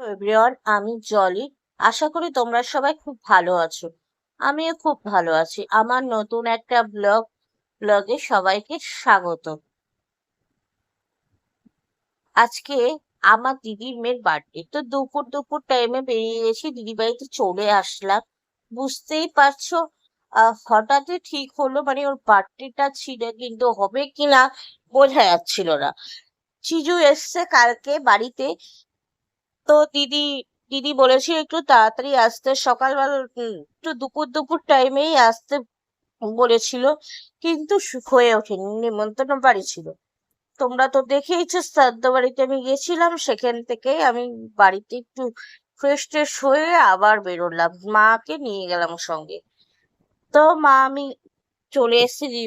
Everyone, আমি জলি। আশা করি তোমরা সবাই খুব ভালো আছো। আমিও খুব ভালো আছি। আমার নতুন একটা ব্লগ, ব্লগে সবাইকে স্বাগত। আজকে আমার দিদির মেয়ের বার্থডে। তো দুপুর দুপুর টাইমে বেরিয়ে গেছি দিদি বাড়িতে চলে আসলাম। বুঝতেই পারছ হঠাৎই ঠিক হলো মানে ওর বার্থডেটা ছিল কিন্তু হবে কিনা বোঝা যাচ্ছিল না। চিজু এসছে কালকে বাড়িতে। তো দিদি দিদি বলেছিল একটু তাড়াতাড়ি আসতে। সকালবেলা একটু দুপুর দুপুর টাইমেই আসতে বলেছিল, কিন্তু হয়ে ওঠেনি, নিমন্ত্রণ বাড়ি ছিল। তোমরা তো দেখেইছো, শ্রাদ্ধ বাড়িতে আমি গেছিলাম, সেখান থেকে আমি বাড়িতে একটু ফ্রেশ ট্রেশ হয়ে আবার বেরোলাম। মাকে নিয়ে গেলাম সঙ্গে। তো মা, আমি চলে এসেছি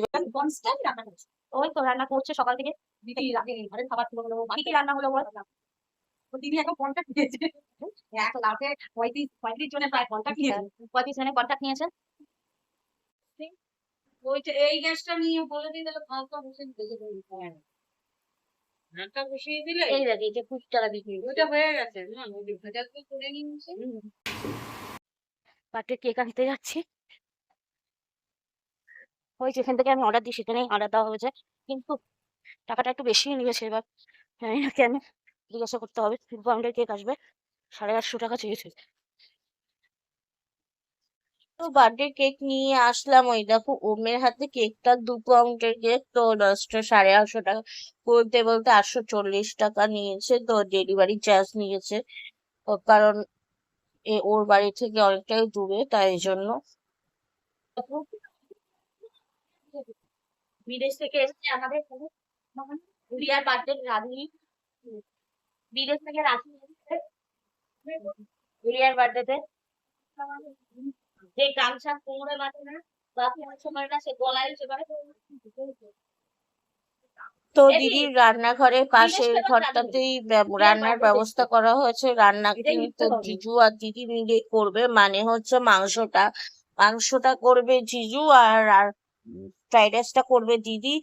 ওই তো রান্না করছে সকাল থেকে। দিদি রাতে ঘরের খাবার তুলে কি রান্না হলো বল। ও এখন কন্ট্যাক্ট নিয়েছে। এক লাখে পঁয়ত্রিশ পঁয়ত্রিশ জনের প্রায় কন্ট্যাক্ট নিয়েছে। পঁয়ত্রিশ জনের কন্ট্যাক্ট নিয়েছে। ওইটা এই গ্যাসটা নিয়ে বলে দিই তাহলে ফালকা বসে দেখে দেবে। হাতটা বসিয়ে দিলে? এই দেখি যে কুড়ি টাকা বিক্রি ওইটা হয়ে গেছে। না ওই ভাজা তো করে নিয়েছে। পার্টির কেক আনতে যাচ্ছি। ওই যেখান থেকে আমি অর্ডার দিই সেখানেই অর্ডার দেওয়া হয়েছে। কিন্তু টাকাটা একটু বেশি নিয়েছে এবার। জানি না কেন। জিজ্ঞাসা করতে হবে তিন পাউন্ডের কেক আসবে সাড়ে আটশো টাকা চেয়েছে। তো বার্থডে কেক নিয়ে আসলাম ওই দেখো, ওমের হাতে কেকটা দু পাউন্ডের কেক তো দশটা সাড়ে আটশো টাকা বলতে বলতে আটশো চল্লিশ টাকা নিয়েছে, তো ডেলিভারি চার্জ নিয়েছে। কারণ ওর বাড়ি থেকে অনেকটাই দূরে, তাই জন্য। বিদেশ থেকে আমাদের রাধুনি। বিদেশ থেকে এসেছে। গুড়িয়ার বার্থডেতে যে গামছা কোমরে বাঁধে না বাকি অংশ করে না সে গলায় সে করে তো দিদির রান্নাঘরের পাশের থেকে ঘরটাতেই রান্নার ব্যবস্থা করা হয়েছে। রান্না কিন্তু নিতে জিজু আর দিদি মিলে করবে। মানে হচ্ছে মাংসটা। মাংসটা করবে জিজু আর আর ফ্রাইড রাইসটা করবে দিদি।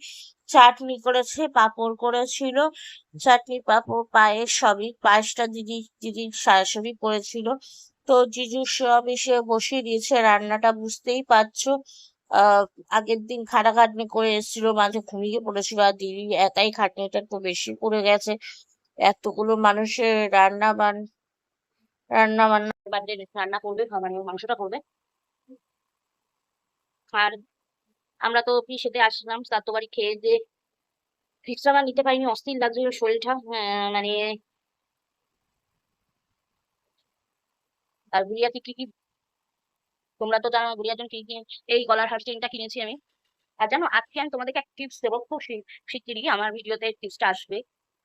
চাটনি করেছে, পাঁপড় করেছিল। চাটনি, পাঁপড়, পায়েস সবই, পায়েসটা দিদি দিদি সরাসরি করেছিল। তো জিজু সব এসে বসিয়ে দিয়েছে রান্নাটা, বুঝতেই পারছ। আগের দিন খাটাখাটনি করে এসেছিল, মাঝে ঘুমিয়ে পড়েছিল আর দিদি একাই খাটনিটা একটু বেশি পড়ে গেছে। এতগুলো মানুষের রান্না বান, রান্না বান্না রান্না করবে মানে মাংসটা করবে। আর আমরা তো পিসেতে আসলাম, তার তো বাড়ি খেয়ে যে এক্সট্রা নিতে পারিনি, অস্থির লাগছিল শরীরটা মানে আর গুড়িয়াতে কি কি তোমরা তো জানো গুড়িয়ার জন্য কি কি, এই গলার হার চেনটা কিনেছি আমি। আর জানো, আজকে আমি তোমাদেরকে একটা টিপস দেবো, খুব শিগগিরই আমার ভিডিওতে টিপসটা আসবে।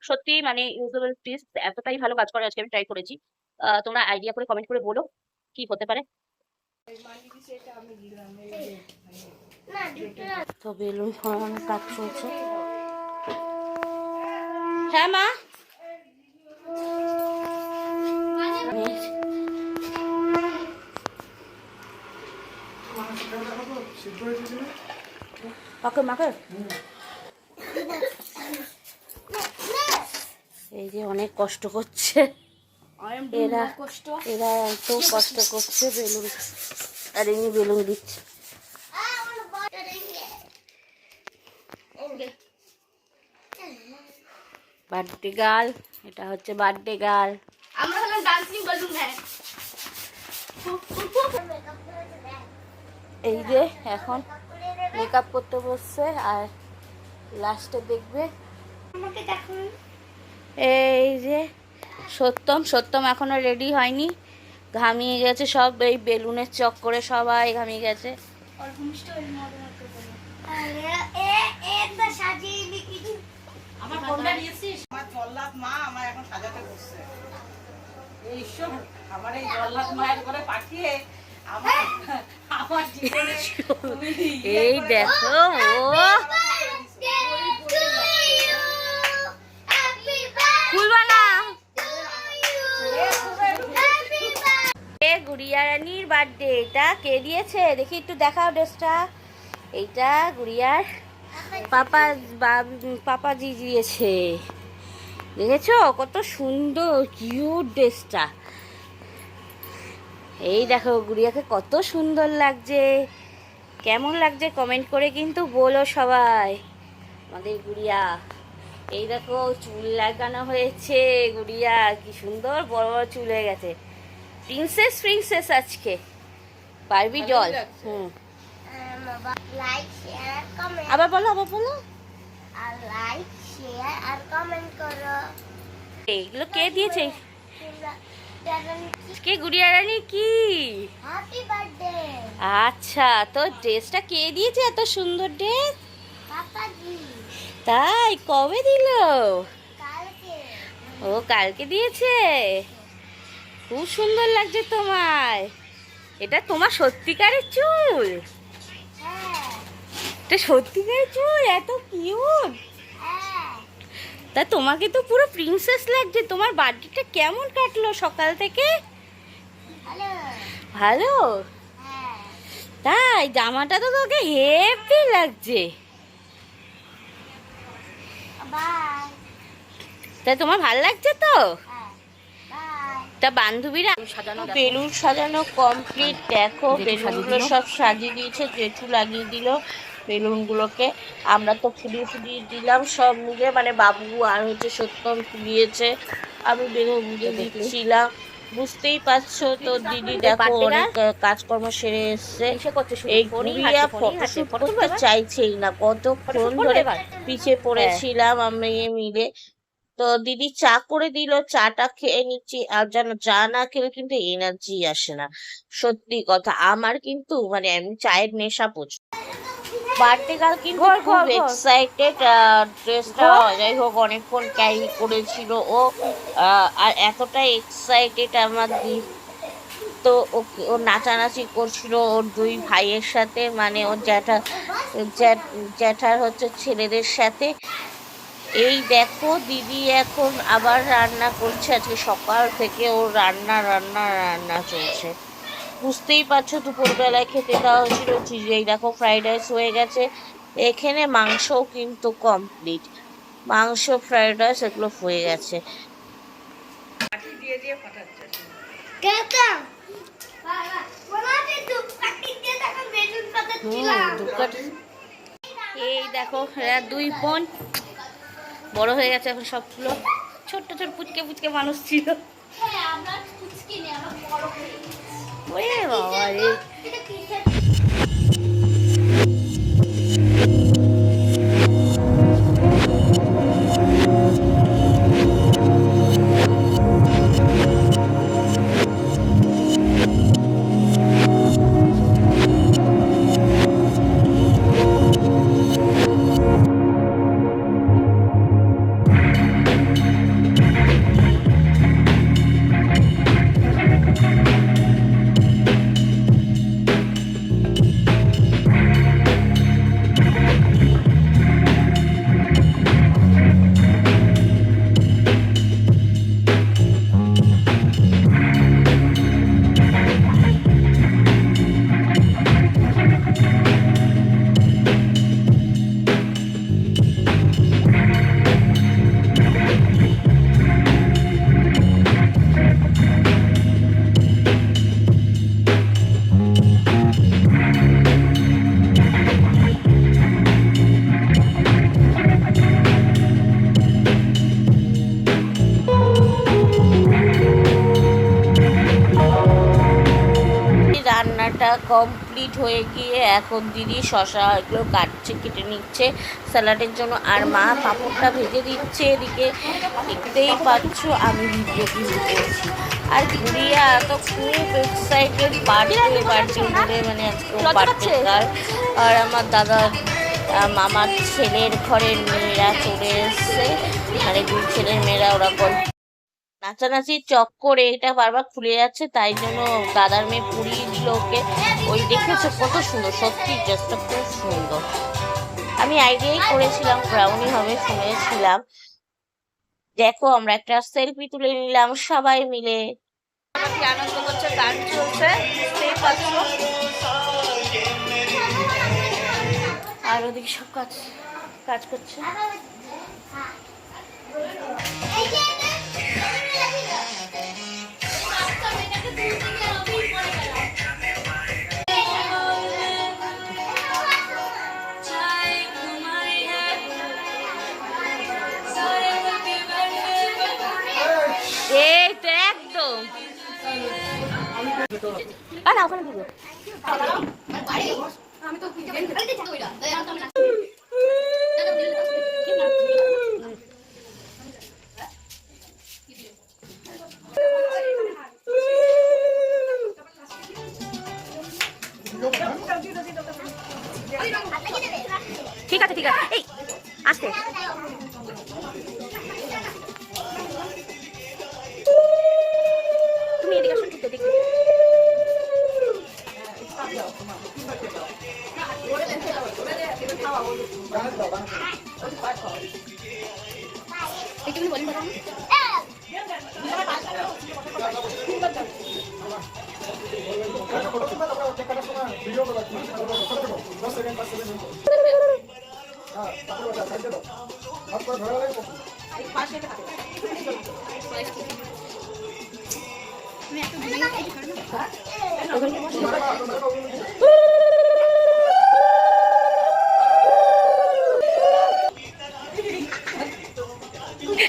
সত্যি মানে ইউজেবল টিপস এতটাই ভালো কাজ করে আজকে আমি ট্রাই করেছি। তোমরা আইডিয়া করে কমেন্ট করে বলো, কি হতে পারে। তো বেলুন ফোড়ানোর কাজ চলছে। হ্যাঁ মা? মাকে? এই যে অনেক কষ্ট করছে। এরা এরা এত কষ্ট করছে বেলুন আর এমনি বেলুন দিচ্ছে। বার্থডে গার্ল এটা হচ্ছে বার্থডে গার্ল। আমরা হলাম ডান্সিং বেলুন হ্যাঁ এই যে এখন মেকআপ করতে বসছে আর লাস্টে দেখবে। এই যে সত্যম সত্যম এখনও রেডি হয়নি। ঘামিয়ে গেছে সব এই বেলুনের চক্করে সবাই ঘামিয়ে গেছে। আমার ফোনটা নিয়েছিস? আমার জল্লাদ মা আমার এখন সাজাতে বসছে। এইসব আমার এই জল্লাদ মায়ের করে পাঠিয়ে আমার আমার জীবনে ইয়ে এই দেখো। ও খুলবা না এ গুড়িয়া রানীর বার্থডে এটা কে দিয়েছে? দেখি একটু দেখাও ড্রেসটা। এইটা গুড়িয়ার পাপা পাপাজি দিয়েছে দেখেছ? কত সুন্দর কিউট ড্রেসটা। এই দেখো গুড়িয়াকে কত সুন্দর লাগছে। কেমন লাগছে কমেন্ট করে কিন্তু বলো সবাই আমাদের গুড়িয়া। এই দেখো চুল লাগানো হয়েছে গুড়িয়া কি সুন্দর বড় বড় চুল হয়ে গেছে। প্রিন্সেস প্রিন্সেস আজকে। পারবি জল হুম। আবার বলো আবার বলো। আর লাইক শেয়ার আর কমেন্ট করো। এইগুলো কে দিয়েছে? কি? গুড়িয়া রানী কি? হ্যাপি বার্থডে আচ্ছা তো ড্রেসটা কে দিয়েছে এত সুন্দর ড্রেস? তাই কবে দিল? ও কালকে দিয়েছে? খুব সুন্দর লাগছে তোমায়। এটা তোমার সত্যিকারের চুল? এটা সত্যিকারের চুল এত কিউট হ্যাঁ তা তোমাকে তো পুরো প্রিন্সেস লাগছে। তোমার বার্থডেটা কেমন কাটলো সকাল থেকে? ভালো। হ্যাঁ তাই জামাটা তো তোকে হেভি লাগছে। বাই তাই তোমার ভালো লাগছে তো? হ্যাঁ। তা বান্ধবীরা সাজানো বেলুন সাজানো কমপ্লিট দেখো বেলুনগুলো সব সাজিয়ে দিয়েছে জেঠু লাগিয়ে দিল। বেলুনগুলোকে আমরা তো ফুলিয়ে ফুলিয়ে দিলাম সব মিলে মানে বাবু আর হচ্ছে সত্যম ফুলিয়েছে। আমি বেলুন দিচ্ছিলাম। বুঝতেই পারছ তো দিদি দেখো অনেক কাজকর্ম সেরে এসছে? এই গুড়িয়া। ফটোশুট করতে চাইছেই না। কতক্ষণ ধরে পিছিয়ে পড়েছিলাম আমি মিলে। তো দিদি চা করে দিল চাটা খেয়ে নিচ্ছি। আর যেন চা না খেলে কিন্তু এনার্জি আসে না। সত্যি কথা আমার কিন্তু মানে আমি চায়ের নেশা প্রচুর। গার্ল কিন্তু খুব। এক্সাইটেড ড্রেসটা যাই হোক অনেকক্ষণ ক্যারি করেছিল ও আর এতটা এক্সাইটেড আমার দি তো ওকে ও নাচানাচি করছিল ওর দুই ভাইয়ের সাথে মানে ওর জ্যাঠা জ্যাঠ- জ্যাঠার হচ্ছে ছেলেদের সাথে। এই দেখো দিদি এখন আবার রান্না করছে। আজকে সকাল থেকে ওর রান্না রান্না রান্না চলছে। বুঝতেই পারছ দুপুরবেলায় খেতে দেওয়া হয়েছিল চিজ- এই দেখো ফ্রাইড রাইস হয়ে গেছে। এখানে মাংসও কিন্তু কমপ্লিট মাংস ফ্রাইড রাইস এগুলো হয়ে গেছে। এই দেখো এরা দুই বোন। বড় হয়ে গেছে এখন সবগুলো। ছোট্ট ছোট পুচকে পুচকে মানুষ ছিল। হ্যাঁ আমরা কুচকি নেই আমরা হয়ে গিয়ে এখন দিদি শশা এগুলো কাটছে কেটে নিচ্ছে স্যালাডের জন্য। আর মা পাঁপড়টা ভেজে দিচ্ছে এদিকে। দেখতেই পাচ্ছ আমি ভিডিও কিন্তু করছি। আর গুড়িয়া তো খুব এক্সাইটেড বার্থডে বার্থডে বলে মানে আজকে বার্থডে আর আমার দাদার মামার ছেলের ঘরের মেয়েরা চলে এসছে। মানে দুই ছেলের মেয়েরা ওরা গল্প নাচানাচির চক্করে এটা বারবার খুলে যাচ্ছে তাই জন্য দাদার মেয়ে পুড়িয়ে দিল ওকে। ওই দেখেছ কত সুন্দর, সত্যি ড্রেসটা খুব সুন্দর। আমি আইডিয়াই করেছিলাম ব্রাউনি হবে শুনেছিলাম। দেখো, আমরা একটা সেলফি তুলে নিলাম সবাই মিলে। আর ওদিকে সব কাজ কাজ করছে। না ওখানে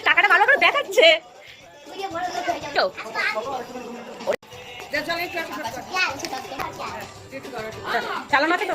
টাকাটা ভালো করে দেখাচ্ছে। চালানো তো,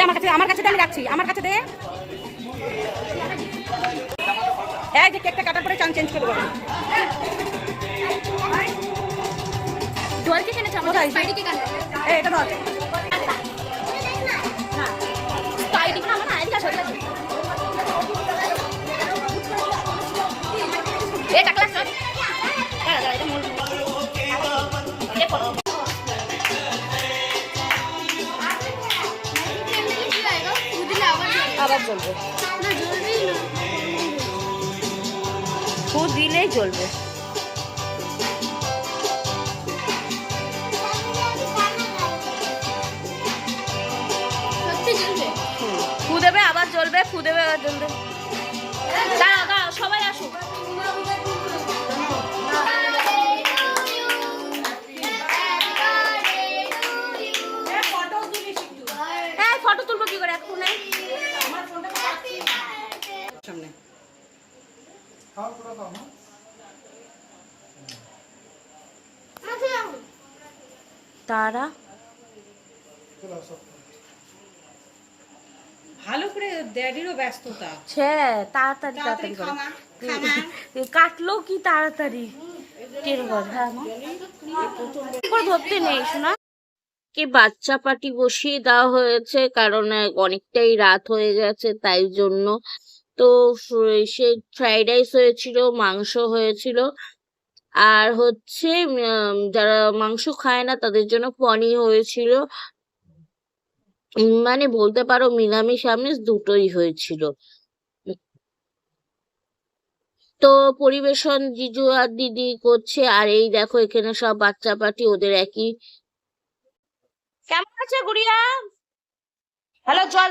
দে আমার কাছে আমার কাছে আমি রাখছি আমার কাছে দে। এই যে কেকটা কাটার পরে চান চেঞ্জ করে দেবো। কোথায়? এই, এটা ধর। এই টাকলা সর। দাঁড়া, দাঁড়া, এটা মোর- আবার জ্বলবে ফু দিলেই জ্বলবে। ফু দেবে আবার জ্বলবে ফু দেবে আবার জ্বলবে। তারা? ভালো করে ড্যাডিরও ব্যস্ততা। ছে তাড়াতাড়ি তাড়াতাড়ি করে। কাটলো কি তাড়াতাড়ি? হ্যাঁ করে ধরতে নেই শোনা? কি বাচ্চা পাটি বসিয়ে দেওয়া হয়েছে কারণ অনেকটাই রাত হয়ে গেছে তাই জন্য তো সে ফ্রাইড রাইস হয়েছিল মাংস হয়েছিল। আর হচ্ছে যারা মাংস খায় না তাদের জন্য পনির হয়েছিল। মানে বলতে পারো নিরামিষ আমিষ দুটোই হয়েছিল। তো পরিবেশন জিজু আর দিদি করছে আর এই দেখো এখানে সব বাচ্চা পাটি ওদের একই কেমন আছে গুড়িয়া? হ্যালো চল।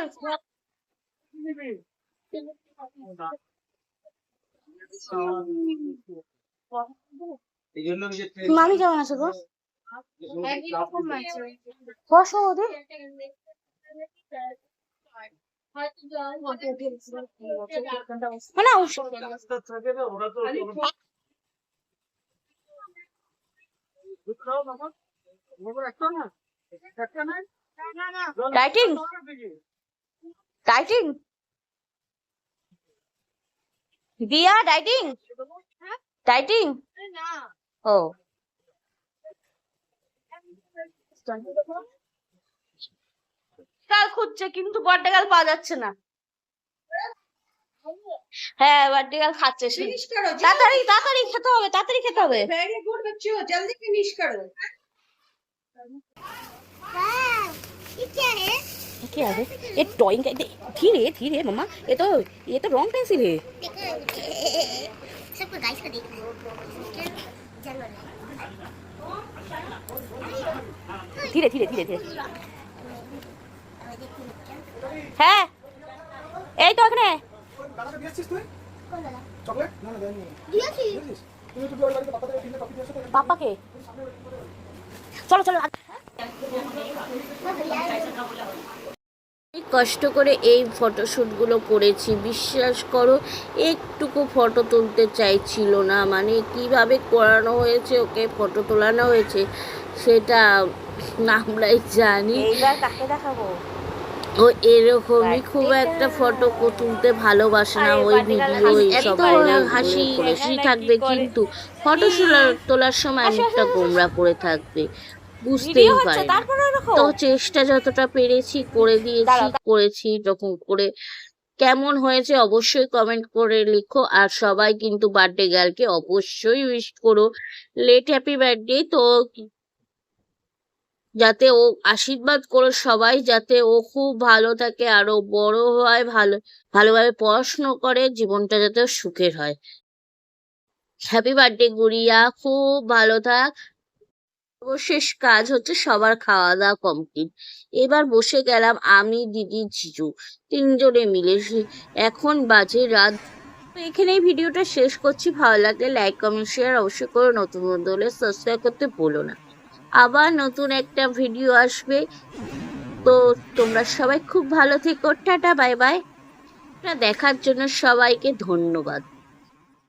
মামি কেমন আছে গো? ওদের মানে ডাইটিং দিয়া ডাইটিং? ডাইটিং? ও। কাল খুঁজছে কিন্তু বড্ডা কাল পাওয়া যাচ্ছে না। হ্যাঁ বার্থডে কাল খাচ্ছে সে। তাড়াতাড়ি তাড়াতাড়ি খেতে হবে তাড়াতাড়ি খেতে হবে। ভেরি গুড বাচ্চু জলদি ফিনিশ করো। হ্যাঁ কি क्या है क्या है ये ड्राइंग का धीरे धीरे मम्मा ये तो ये तो रॉन्ग पेंसिल है देखो सबको गाइस को देखना है क्या जानवर है धीरे धीरे धीरे धीरे और देखो क्या হ্যাঁ এই তো ওখানে দাদাকে দিয়েছিস তুই कौन वाला চকলেট না না দেয়নি दिया थी দিয়েছিস তুই একটু জোর বাড়িতে পাপাদের তিনটে কপি দিয়েছো তো পাপাকে চলো চলো কষ্ট করে এই ফটোশ্যুটগুলো করেছি। বিশ্বাস করো একটুকু ফটো তুলতে চাইছিল না। মানে কীভাবে করানো হয়েছে ওকে ফটো তোলানো হয়েছে সেটা আমরাই জানি। দেখাবো? ও এরকমই খুব একটা ফটো তুলতে ভালোবাসে না। ওই ভিডিও হাসি। এত হাসি। হাসি থাকবে কিন্তু ফটো তোলার তোলার সময় মুখটা গোমরা করে থাকবে। বুঝতেই পারে তো চেষ্টা যতটা পেরেছি করে দিয়েছি করেছি যখন করে কেমন হয়েছে অবশ্যই কমেন্ট করে লিখো। আর সবাই কিন্তু বার্থডে গার্লকে অবশ্যই উইশ করো। লেট হ্যাপি বার্থডে তো যাতে ও আশীর্বাদ করো সবাই যাতে ও খুব ভালো থাকে আরও বড় হয় ভালো ভালোভাবে পড়াশুনো করে জীবনটা যাতে সুখের হয়। Happy birthday Gudiya. খুব ভালো থাক। সর্বশেষ কাজ হচ্ছে সবার খাওয়া দাওয়া কমপ্লিট এবার বসে গেলাম আমি, দিদি, জিজু তিনজনে মিলে। এখন বাজে রাত। এখানেই ভিডিওটা শেষ করছি। ভালো লাগলে লাইক কমেন্ট শেয়ার অবশ্যই করে। নতুন বন্ধু হলে সাবস্ক্রাইব করতে ভুলো না। আবার নতুন একটা ভিডিও আসবে। তো তোমরা সবাই খুব ভালো থেকো। টাটা বাই বাই দেখার জন্য সবাইকে ধন্যবাদ।